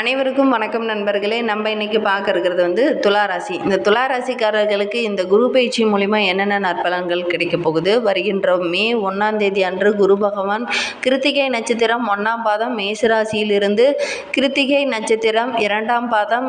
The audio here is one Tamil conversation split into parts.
அனைவருக்கும் வணக்கம் நண்பர்களே. நம்ம இன்னைக்கு பார்க்க இருக்கிறது வந்து துளாராசி இந்த துளாராசிக்காரர்களுக்கு இந்த குரு பயிற்சி மூலிமா என்னென்ன நற்பலன்கள் கிடைக்க போகுது? வருகின்ற மே ஒன்றாம் தேதி அன்று குரு பகவான் கிருத்திகை நட்சத்திரம் ஒன்றாம் பாதம் மேசராசியிலிருந்து கிருத்திகை நட்சத்திரம் இரண்டாம் பாதம்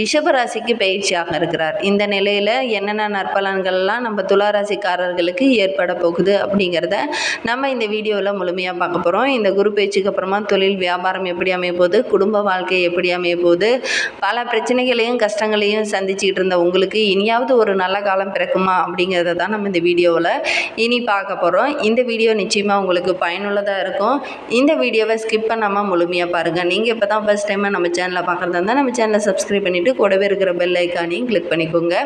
ரிஷபராசிக்கு பயிற்சியாக இருக்கிறார். இந்த நிலையில் என்னென்ன நற்பலன்கள்லாம் நம்ம துளாராசிக்காரர்களுக்கு ஏற்பட போகுது அப்படிங்கிறத நம்ம இந்த வீடியோவில் முழுமையாக பார்க்க போகிறோம் இந்த குரு பயிற்சிக்கு அப்புறமா தொழில் வியாபாரம் எப்படி அமைய போகுது? குடும்ப வாழ்க்கை எப்படி அமைய போகுது? பல பிரச்சனைகளையும் கஷ்டங்களையும் சந்திச்சுக்கிட்டு இருந்த உங்களுக்கு இனியாவது ஒரு நல்ல காலம் பிறக்குமா அப்படிங்கிறத தான் நம்ம இந்த வீடியோவில் இனி பார்க்க போகிறோம் இந்த வீடியோ நிச்சயமாக உங்களுக்கு பயனுள்ளதாக இருக்கும். இந்த வீடியோவை ஸ்கிப் பண்ணாமல் முழுமையாக பாருங்கள் நீங்கள் இப்போ தான் ஃபஸ்ட் டைமாக நம்ம சேனலை பார்க்குறதா இருந்தால் நம்ம சேனலை சப்ஸ்கிரைப் பண்ணிவிட்டு கூடவே இருக்கிற பெல் ஐக்கானையும் கிளிக் பண்ணிக்கோங்க.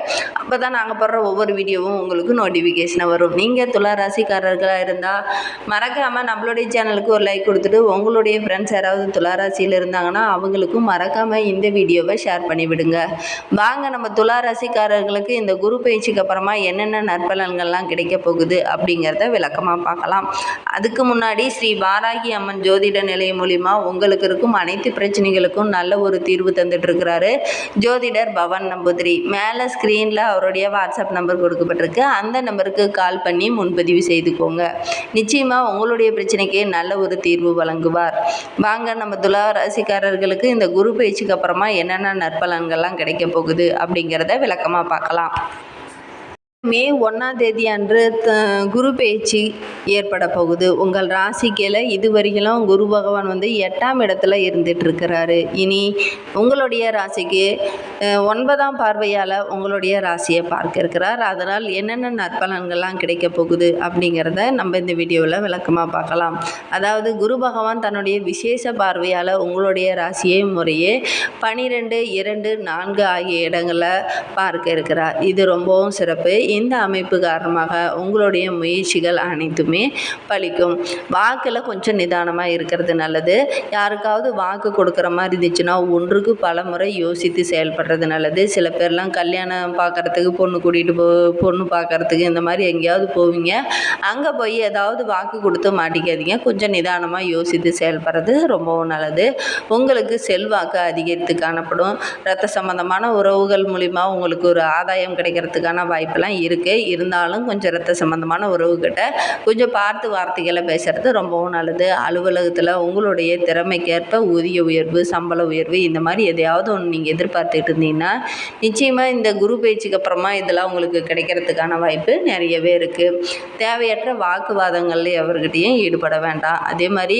அப்போ தான் நாங்கள் போடுற ஒவ்வொரு வீடியோவும் உங்களுக்கு நோட்டிஃபிகேஷனாக வரும். நீங்கள் துளாராசிக்காரர்களாக இருந்தால் மறக்காமல் நம்மளுடைய சேனலுக்கு ஒரு லைக் கொடுத்துட்டு உங்களுடைய ஃப்ரெண்ட்ஸ் யாராவது துளாராசியில் ராசியில் இருந்தாங்கன்னா அவங்களுக்கும் மறக்காமல் இந்த வீடியோவை ஷேர் பண்ணிவிடுங்க. வாங்க நம்ம துலா ராசிக்காரர்களுக்கு இந்த குரு பயிற்சிக்கு அப்புறமா என்னென்ன நற்பலன்கள்லாம் கிடைக்க போகுது அப்படிங்கிறத விளக்கமாக பார்க்கலாம். அதுக்கு முன்னாடி ஸ்ரீ வாராகி அம்மன் ஜோதிட நிலையம் மூலிமா உங்களுக்கு இருக்கும் அனைத்து பிரச்சனைகளுக்கும் நல்ல ஒரு தீர்வு தந்துட்டு இருக்கிறாரு ஜோதிடர் பவன் நம்பூதிரி. மேலே ஸ்க்ரீனில் அவருடைய வாட்ஸ்அப் நம்பர் கொடுக்கப்பட்டிருக்கு. அந்த நம்பருக்கு கால் பண்ணி முன்பதிவு செய்துக்கோங்க. நிச்சயமாக உங்களுடைய பிரச்சனைக்கு நல்ல ஒரு தீர்வு வழங்குவார். வாங்க நம்ம துலா ராசிக்காரர்களுக்கு இந்த குரு பயிற்சிக்கு அப்புறமா என்னென்ன நற்பலன்கள்லாம் கிடைக்க போகுது அப்படிங்கிறத விளக்கமாக பார்க்கலாம். மே ஒன்றாம் தேதி அன்று குரு பயிற்சி ஏற்பட போகுது. உங்கள் ராசிக்கையில் இதுவரையிலும் குரு பகவான் வந்து எட்டாம் இடத்துல இருந்துட்டு இருக்கிறாரு இனி உங்களுடைய ராசிக்கு ஒன்பதாம் பார்வையால் உங்களுடைய ராசியை பார்க்க இருக்கிறார் அதனால் என்னென்ன நற்பலன்கள்லாம் கிடைக்க போகுது அப்படிங்கிறத நம்ம இந்த வீடியோவில் விளக்கமாக பார்க்கலாம். அதாவது குரு பகவான் தன்னுடைய விசேஷ பார்வையால் உங்களுடைய ராசியை முறையே பனிரெண்டு இரண்டு நான்கு ஆகிய இடங்களை பார்க்க இருக்கிறார். இது ரொம்பவும் சிறப்பு. இந்த அமைப்பு காரணமாக உங்களுடைய முயற்சிகள் அனைத்துமே பலிக்கும் வாக்கில் கொஞ்சம் நிதானமாக இருக்கிறது நல்லது. யாருக்காவது வாக்கு கொடுக்குற மாதிரி இருந்துச்சுன்னா ஒன்றுக்கு பல முறை யோசித்து செயல்படுறது நல்லது. சில பேர்லாம் கல்யாணம் பார்க்குறதுக்கு பொண்ணு கூட்டிகிட்டு போ பொண்ணு பார்க்குறதுக்கு இந்த மாதிரி எங்கேயாவது போவீங்க. அங்கே போய் ஏதாவது வாக்கு கொடுத்து மாட்டிக்காதீங்க. கொஞ்சம் நிதானமாக யோசித்து செயல்படுறது ரொம்பவும் நல்லது. உங்களுக்கு செல்வாக்கு அதிகரித்து காணப்படும். ரத்த சம்பந்தமான உறவுகள் மூலிமா உங்களுக்கு ஒரு ஆதாயம் கிடைக்கிறதுக்கான வாய்ப்பெல்லாம் இருக்குது இருந்தாலும் கொஞ்சம் ரத்த சம்பந்தமான உறவுகிட்ட கொஞ்சம் பார்த்து வார்த்தைகளை பேசுகிறது ரொம்பவும் நல்லது. அலுவலகத்தில் உங்களுடைய திறமைக்கேற்ப ஊதிய உயர்வு சம்பள உயர்வு இந்த மாதிரி எதையாவது ஒன்று நீங்கள் எதிர்பார்த்துட்டு இருந்தீங்கன்னா நிச்சயமாக இந்த குரு பயிற்சிக்கு அப்புறமா இதெல்லாம் உங்களுக்கு கிடைக்கிறதுக்கான வாய்ப்பு நிறையவே இருக்குது தேவையற்ற வாக்குவாதங்களில் எவர்கிட்டையும் ஈடுபட வேண்டாம். அதே மாதிரி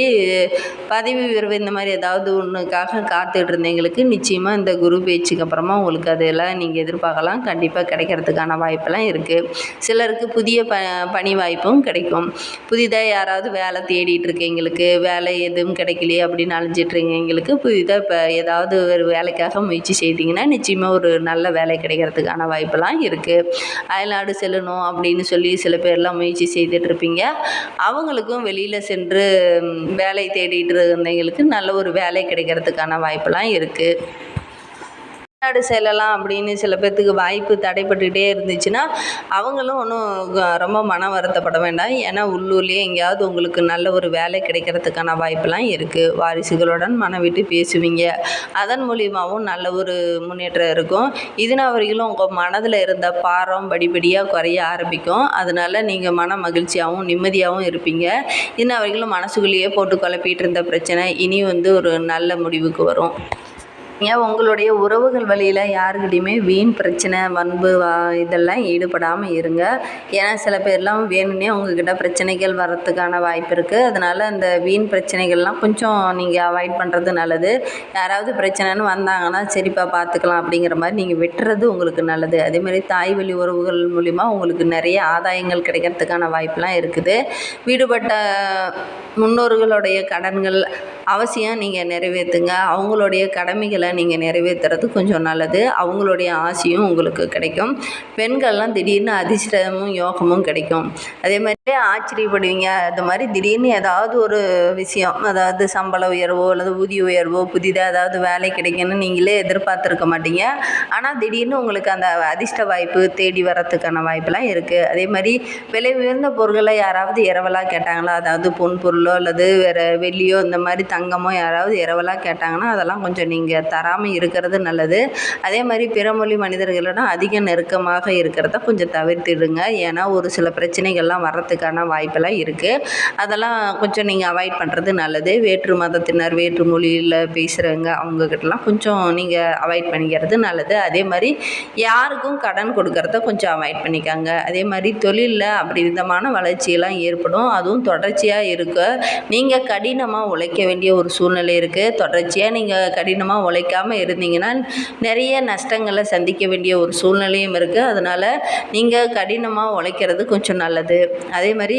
பதவி உயர்வு இந்த மாதிரி ஏதாவது ஒன்றுக்காக காத்துட்டு இருந்தவங்களுக்கு நிச்சயமாக இந்த குரு பயிற்சிக்கு அப்புறமா உங்களுக்கு அதெல்லாம் நீங்கள் எதிர்பார்க்கலாம். கண்டிப்பாக கிடைக்கிறதுக்கான வாய்ப்பெல்லாம் இருக்குது சிலருக்கு புதிய ப பணி வாய்ப்பும் கிடைக்கும். புதிதாக யாராவது வேலை தேடிட்டு இருக்கீங்களுக்கு வேலை எதுவும் கிடைக்கலையே அப்படின்னு அலைஞ்சிட்ருக்கீங்களுக்கு புதிதாக இப்போ ஏதாவது ஒரு வேலைக்காக முயற்சி செய்தீங்கன்னா நிச்சயமாக ஒரு நல்ல வேலை கிடைக்கிறதுக்கான வாய்ப்பெல்லாம் இருக்குது அயல்நாடு செல்லணும் அப்படின்னு சொல்லி சில பேர்லாம் முயற்சி செய்துட்டு இருப்பீங்க அவங்களுக்கும் வெளியில் சென்று வேலை தேடிட்டு இருந்தவங்களுக்கு நல்ல ஒரு வேலை கிடைக்கிறதுக்கான வாய்ப்பெல்லாம் இருக்குது வெளிநாடு செல்லலாம் அப்படின்னு சில பேர்த்துக்கு வாய்ப்பு தடைப்பட்டுக்கிட்டே இருந்துச்சுன்னா அவங்களும் ஒன்றும் ரொம்ப மன வருத்தப்பட வேண்டாம். ஏன்னா உள்ளூர்லேயே எங்கேயாவது உங்களுக்கு நல்ல ஒரு வேலை கிடைக்கிறதுக்கான வாய்ப்பெல்லாம் இருக்குது வாரிசுகளுடன் மனம் விட்டு பேசுவீங்க. அதன் மூலியமாகவும் நல்ல ஒரு முன்னேற்றம் இருக்கும். இதனால் வரையிலும் உங்கள் மனதில் இருந்த பாரம் படிப்படியாக குறைய ஆரம்பிக்கும். அதனால் நீங்கள் மன மகிழ்ச்சியாகவும் நிம்மதியாகவும் இருப்பீங்க. இதனால் வரைக்கும் மனசுக்குள்ளேயே போட்டு குழப்பிட்டு இருந்த பிரச்சனை இனி வந்து ஒரு நல்ல முடிவுக்கு வரும். ஏன் உங்களுடைய உறவுகள் வழியில் யாருக்கிட்டையுமே வீண் பிரச்சனை வன்பு வா இதெல்லாம் ஈடுபடாமல் இருங்க. ஏன்னா சில பேர்லாம் வேணும்னே உங்ககிட்ட பிரச்சனைகள் வர்றதுக்கான வாய்ப்பு இருக்குது அதனால் அந்த வீண் பிரச்சனைகள்லாம் கொஞ்சம் நீங்கள் அவாய்ட் பண்ணுறது நல்லது. யாராவது பிரச்சனைன்னு வந்தாங்கன்னா சரிப்பா பார்த்துக்கலாம் அப்படிங்கிற மாதிரி நீங்கள் வெட்டுறது உங்களுக்கு நல்லது. அதே மாதிரி தாய் வழி உறவுகள் மூலிமா உங்களுக்கு நிறைய ஆதாயங்கள் கிடைக்கிறதுக்கான வாய்ப்பெலாம் இருக்குது. வீடுபட்ட முன்னோர்களுடைய கடன்கள் அவசியம் நீங்கள் நிறைவேற்றுங்க அவங்களுடைய கடமைகளை நீங்கள் நிறைவேற்றுறது கொஞ்சம் நல்லது. அவங்களுடைய ஆசையும் உங்களுக்கு கிடைக்கும். பெண்கள்லாம் திடீர்னு அதிர்ஷ்டமும் யோகமும் கிடைக்கும். அதே மாதிரி ஆச்சரியப்படுவீங்க. அது மாதிரி திடீர்னு ஏதாவது ஒரு விஷயம் அதாவது சம்பள உயர்வோ அல்லது ஊதிய உயர்வோ புதிதாக ஏதாவது வேலை கிடைக்குன்னு நீங்களே எதிர்பார்த்துருக்க மாட்டீங்க. ஆனால் திடீர்னு உங்களுக்கு அந்த அதிர்ஷ்ட வாய்ப்பு தேடி வரத்துக்கான வாய்ப்பெல்லாம் இருக்குது அதே மாதிரி விலை உயர்ந்த பொருட்களை யாராவது இரவலாக கேட்டாங்களா? அதாவது பொன் பொருளோ அல்லது வேறு வெள்ளியோ இந்த மாதிரி தங்கமோ யாராவது இரவலாக கேட்டாங்கன்னா அதெல்லாம் கொஞ்சம் நீங்கள் தராமல் இருக்கிறது நல்லது. அதே மாதிரி பிறமொழி மனிதர்களிடம் அதிக நெருக்கமாக இருக்கிறத கொஞ்சம் தவிர்த்திடுங்க. ஏன்னா ஒரு சில பிரச்சனைகள்லாம் வர்றதுக்கான வாய்ப்பெல்லாம் இருக்குது அதெல்லாம் கொஞ்சம் நீங்கள் அவாய்ட் பண்ணுறது நல்லது. வேற்று மதத்தினர் வேற்று மொழியில் பேசுகிறவங்க அவங்கக்கிட்டலாம் கொஞ்சம் நீங்கள் அவாய்ட் பண்ணிக்கிறது நல்லது. அதே மாதிரி யாருக்கும் கடன் கொடுக்கறத கொஞ்சம் அவாய்ட் பண்ணிக்காங்க. அதே மாதிரி தொழிலில் அப்படி விதமான வளர்ச்சியெல்லாம் ஏற்படும். அதுவும் தொடர்ச்சியாக இருக்க. நீங்கள் கடினமாக உழைக்க வேண்டிய ஒரு சூழ்நிலை இருக்குது தொடர்ச்சியாக நீங்கள் கடினமாக உழைக்காமல் இருந்தீங்கன்னா நிறைய நஷ்டங்களை சந்திக்க வேண்டிய ஒரு சூழ்நிலையும் இருக்குது அதனால் நீங்கள் கடினமாக உழைக்கிறது கொஞ்சம் நல்லது. அதே அதே மாதிரி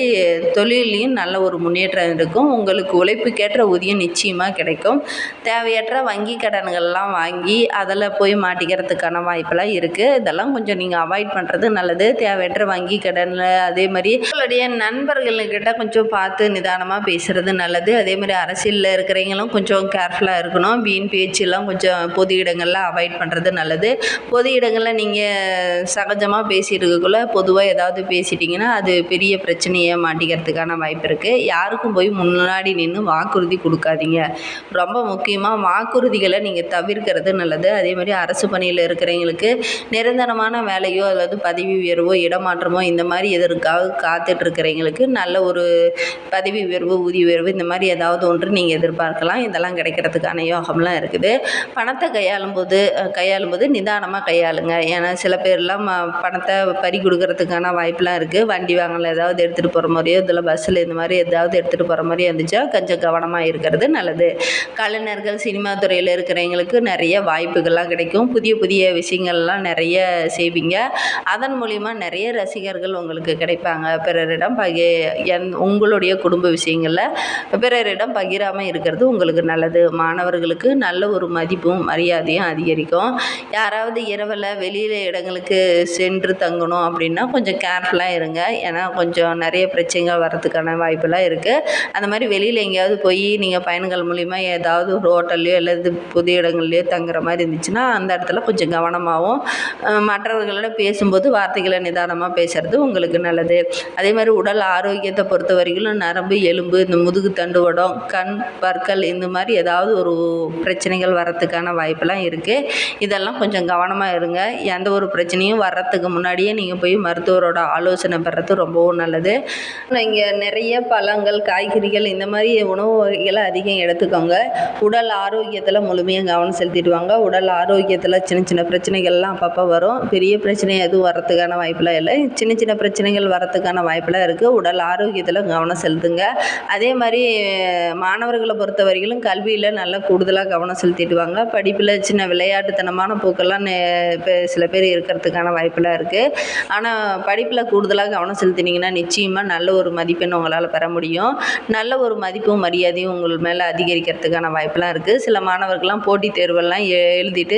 தொழில்லையும் நல்ல ஒரு முன்னேற்றம் இருக்கும். உங்களுக்கு உழைப்புக்கேற்ற ஊதியம் நிச்சயமாக கிடைக்கும். தேவையற்ற வங்கி கடன்கள்லாம் வாங்கி அதில் போய் மாட்டிக்கிறதுக்கான வாய்ப்பெல்லாம் இருக்குது இதெல்லாம் கொஞ்சம் நீங்கள் அவாய்ட் பண்ணுறது நல்லது. தேவையற்ற வங்கி கடனில் அதே மாதிரி உங்களுடைய நண்பர்கள்கிட்ட கொஞ்சம் பார்த்து நிதானமாக பேசுகிறது நல்லது. அதே மாதிரி அரசியலில் இருக்கிறவங்களும் கொஞ்சம் கேர்ஃபுல்லாக இருக்கணும். வீண் பேச்செல்லாம் கொஞ்சம் பொது இடங்களில் அவாய்ட் பண்ணுறது நல்லது. பொது இடங்களில் நீங்கள் சகஜமாக பேசிட்டு இருக்கக்குள்ள பொதுவாக ஏதாவது பேசிட்டிங்கன்னா அது பெரிய பிரச்சனை. பிரச்சனையை மாட்டிக்கிறதுக்கான வாய்ப்பு இருக்குது யாருக்கும் போய் முன்னாடி நின்று வாக்குறுதி கொடுக்காதீங்க. ரொம்ப முக்கியமாக வாக்குறுதிகளை நீங்கள் தவிர்க்கிறது நல்லது. அதே மாதிரி அரசு பணியில் இருக்கிறவங்களுக்கு நிரந்தரமான வேலையோ அல்லது பதவி உயர்வோ இடமாற்றமோ இந்த மாதிரி எதற்காக காத்துட்ருக்கிறவங்களுக்கு நல்ல ஒரு பதவி உயர்வு ஊதிய உயர்வு இந்த மாதிரி ஏதாவது ஒன்று நீங்கள் எதிர்பார்க்கலாம். இதெல்லாம் கிடைக்கிறதுக்கான யோகம்லாம் இருக்குது. பணத்தை கையாளும் போது கையாளும் போது நிதானமாக கையாளுங்க. ஏன்னா சில பேர்லாம் ம- பணத்தை பறி கொடுக்கறதுக்கான வாய்ப்பெலாம் இருக்குது வண்டி வாங்கல ஏதாவது எடுத்துகிட்டு போகிற மாதிரியோ இதில் பஸ்ஸில் இந்த மாதிரி ஏதாவது எடுத்துகிட்டு போகிற மாதிரியோ இருந்துச்சா கொஞ்சம் கவனமாக இருக்கிறது நல்லது. கலைஞர்கள் சினிமா துறையில் இருக்கிறவங்களுக்கு நிறைய வாய்ப்புகள்லாம் கிடைக்கும். புதிய புதிய விஷயங்கள்லாம் நிறைய செய்வீங்க. அதன் மூலிமா நிறைய ரசிகர்கள் உங்களுக்கு கிடைப்பாங்க. பிறரிடம் பகி என் உங்களுடைய குடும்ப விஷயங்களில் பிறரிடம் பகிராமல் இருக்கிறது உங்களுக்கு நல்லது. மாணவர்களுக்கு நல்ல ஒரு மதிப்பும் மரியாதையும் அதிகரிக்கும். யாராவது இரவில் வெளியில் இடங்களுக்கு சென்று தங்கணும் அப்படின்னா கொஞ்சம் கேர்ஃபுல்லாக இருங்க. ஏன்னா கொஞ்சம் நிறைய பிரச்சனைகள் வர்றதுக்கான வாய்ப்பெல்லாம் இருக்குது அந்த மாதிரி வெளியில் எங்கேயாவது போய் நீங்கள் பயணங்கள் மூலிமா ஏதாவது ஒரு ஹோட்டல்லையோ அல்லது புது இடங்கள்லையோ தங்குற மாதிரி இருந்துச்சுன்னா அந்த இடத்துல கொஞ்சம் கவனமாகவும் மற்றவர்களோட பேசும்போது வார்த்தைகளை நிதானமாக பேசுறது உங்களுக்கு நல்லது. அதே மாதிரி உடல் ஆரோக்கியத்தை பொறுத்த வரைக்கும் நரம்பு எலும்பு இந்த முதுகு தண்டுவடம் கண் பற்கள் இந்த மாதிரி ஏதாவது ஒரு பிரச்சனைகள் வர்றதுக்கான வாய்ப்பெல்லாம் இருக்குது இதெல்லாம் கொஞ்சம் கவனமாக இருங்க. எந்த ஒரு பிரச்சனையும் வர்றதுக்கு முன்னாடியே நீங்கள் போய் மருத்துவரோட ஆலோசனை பெறது ரொம்பவும் நல்லது. இங்கே நிறைய பழங்கள் காய்கறிகள் இந்த மாதிரி உணவு வகைகளை அதிகம் எடுத்துக்கோங்க. உடல் ஆரோக்கியத்தில் முழுமையாக கவனம் செலுத்திடுவாங்க. உடல் ஆரோக்கியத்தில் சின்ன சின்ன பிரச்சனைகள்லாம் அப்பப்போ வரும். பெரிய பிரச்சனை எதுவும் வரத்துக்கான வாய்ப்பெலாம் இல்லை. சின்ன சின்ன பிரச்சனைகள் வரத்துக்கான வாய்ப்பெலாம் இருக்குது உடல் ஆரோக்கியத்தில் கவனம் செலுத்துங்க. அதே மாதிரி மாணவர்களை பொறுத்த வரைக்கும் கல்வியில் நல்லா கூடுதலாக கவனம் செலுத்திடுவாங்க. படிப்பில் சின்ன விளையாட்டுத்தனமான போக்கெல்லாம் இப்போ சில பேர் இருக்கிறதுக்கான வாய்ப்பெல்லாம் இருக்குது ஆனால் படிப்பில் கூடுதலாக கவனம் செலுத்தினீங்கன்னா நிச்சயமாக நல்ல ஒரு மதிப்பெண் உங்களால் பெற முடியும். நல்ல ஒரு மதிப்பும் மரியாதையும் உங்கள் மேலே அதிகரிக்கிறதுக்கான வாய்ப்பெலாம் இருக்குது சில மாணவர்கள்லாம் போட்டித் தேர்வெல்லாம் எ- எழுதிட்டு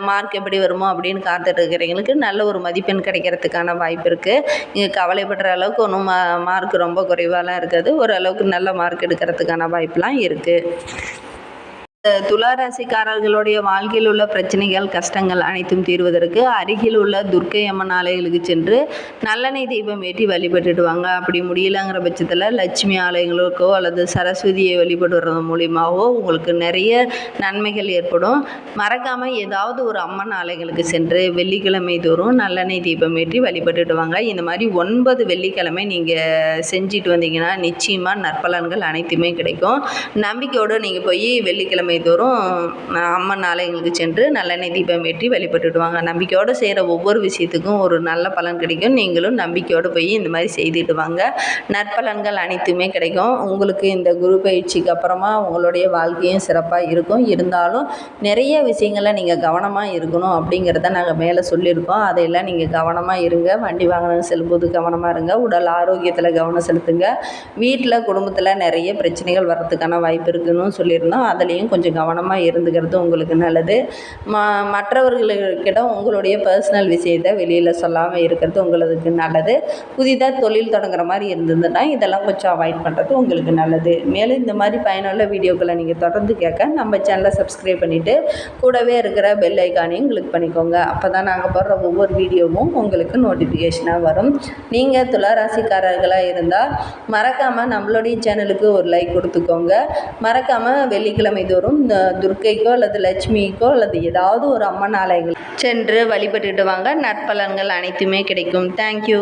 மார்க் எப்படி வருமோ அப்படின்னு காத்துட்டு இருக்கிறவங்களுக்கு நல்ல ஒரு மதிப்பெண் கிடைக்கிறதுக்கான வாய்ப்பு இருக்குது இங்கே கவலைப்படுற அளவுக்கு ஒன்றும் மா மார்க் ரொம்ப குறைவாலாம் இருக்காது. ஓரளவுக்கு நல்ல மார்க் எடுக்கிறதுக்கான வாய்ப்பெலாம் இருக்குது துளாராசிக்காரர்களுடைய வாழ்க்கையில் உள்ள பிரச்சனைகள் கஷ்டங்கள் அனைத்தும் தீர்வதற்கு அருகில் உள்ள துர்க்கை அம்மன் ஆலயங்களுக்கு சென்று நல்லெண்ணெய் தீபம் ஏற்றி வழிபட்டுட்டு வாங்க. அப்படி முடியலங்கிற பட்சத்தில் லட்சுமி ஆலயங்களுக்கோ அல்லது சரஸ்வதியை வழிபடுறது மூலியமாகவோ உங்களுக்கு நிறைய நன்மைகள் ஏற்படும். மறக்காமல் ஏதாவது ஒரு அம்மன் ஆலயங்களுக்கு சென்று வெள்ளிக்கிழமை தோறும் நல்லெண்ணெய் தீபம் ஏற்றி வழிபட்டுட்டு வாங்க. இந்த மாதிரி ஒன்பது வெள்ளிக்கிழமை நீங்கள் செஞ்சுட்டு வந்தீங்கன்னா நிச்சயமாக நற்பலன்கள் அனைத்துமே கிடைக்கும். நம்பிக்கையோடு நீங்கள் போய் வெள்ளிக்கிழமை தோறும் அம்மன் ஆலயங்களுக்கு சென்று நல்லெண்ணெய் தீபம் ஏற்றி வழிபட்டுடுவாங்க. நம்பிக்கையோடு செய்கிற ஒவ்வொரு விஷயத்துக்கும் ஒரு நல்ல பலன் கிடைக்கும். நீங்களும் நம்பிக்கையோடு போய் இந்த மாதிரி செய்துட்டு வாங்க நற்பலன்கள் அனைத்துமே கிடைக்கும். உங்களுக்கு இந்த குரு பயிற்சிக்கு அப்புறமா உங்களுடைய வாழ்க்கையும் சிறப்பாக இருக்கும். இருந்தாலும் நிறைய விஷயங்களை நீங்கள் கவனமாக இருக்கணும் அப்படிங்கிறத நாங்கள் மேலே சொல்லியிருக்கோம். அதையெல்லாம் நீங்கள் கவனமாக இருங்க. வண்டி வாகனம் செல்லும்போது கவனமாக இருங்க. உடல் ஆரோக்கியத்தில் கவனம் செலுத்துங்க. வீட்டில் குடும்பத்தில் நிறைய பிரச்சனைகள் வர்றதுக்கான வாய்ப்பு இருக்குன்னு சொல்லியிருந்தோம். அதுலேயும் கொஞ்சம் கொஞ்சம் கவனமாக இருந்துக்கிறது உங்களுக்கு நல்லது. ம மற்றவர்களுக்கிட்ட உங்களுடைய பர்சனல் விஷயத்தை வெளியில் சொல்லாமல் இருக்கிறது உங்களுக்கு நல்லது. புதிதாக தொழில் தொடங்குற மாதிரி இருந்ததுன்னா இதெல்லாம் கொஞ்சம் அவாய்ட் பண்ணுறது உங்களுக்கு நல்லது. மேலும் இந்த மாதிரி பயனுள்ள வீடியோக்களை நீங்கள் தொடர்ந்து கேட்க நம்ம சேனலை சப்ஸ்கிரைப் பண்ணிவிட்டு கூடவே இருக்கிற பெல் ஐக்கானையும் கிளிக் பண்ணிக்கோங்க. அப்போ தான் நாங்கள் போடுற ஒவ்வொரு வீடியோவும் உங்களுக்கு நோட்டிஃபிகேஷனாக வரும். நீங்கள் துளாராசிக்காரர்களாக இருந்தால் மறக்காமல் நம்மளுடைய சேனலுக்கு ஒரு லைக் கொடுத்துக்கோங்க. மறக்காமல் வெள்ளிக்கிழமை தோறும் இந்த துர்க்கைக்கோ அல்லது லட்சுமிக்கோ அல்லது ஏதாவது ஒரு அம்மன் ஆலயங்கள் சென்று வழிபட்டுட்டு வாங்க. நற்பலன்கள் அனைத்துமே கிடைக்கும். தேங்க்யூ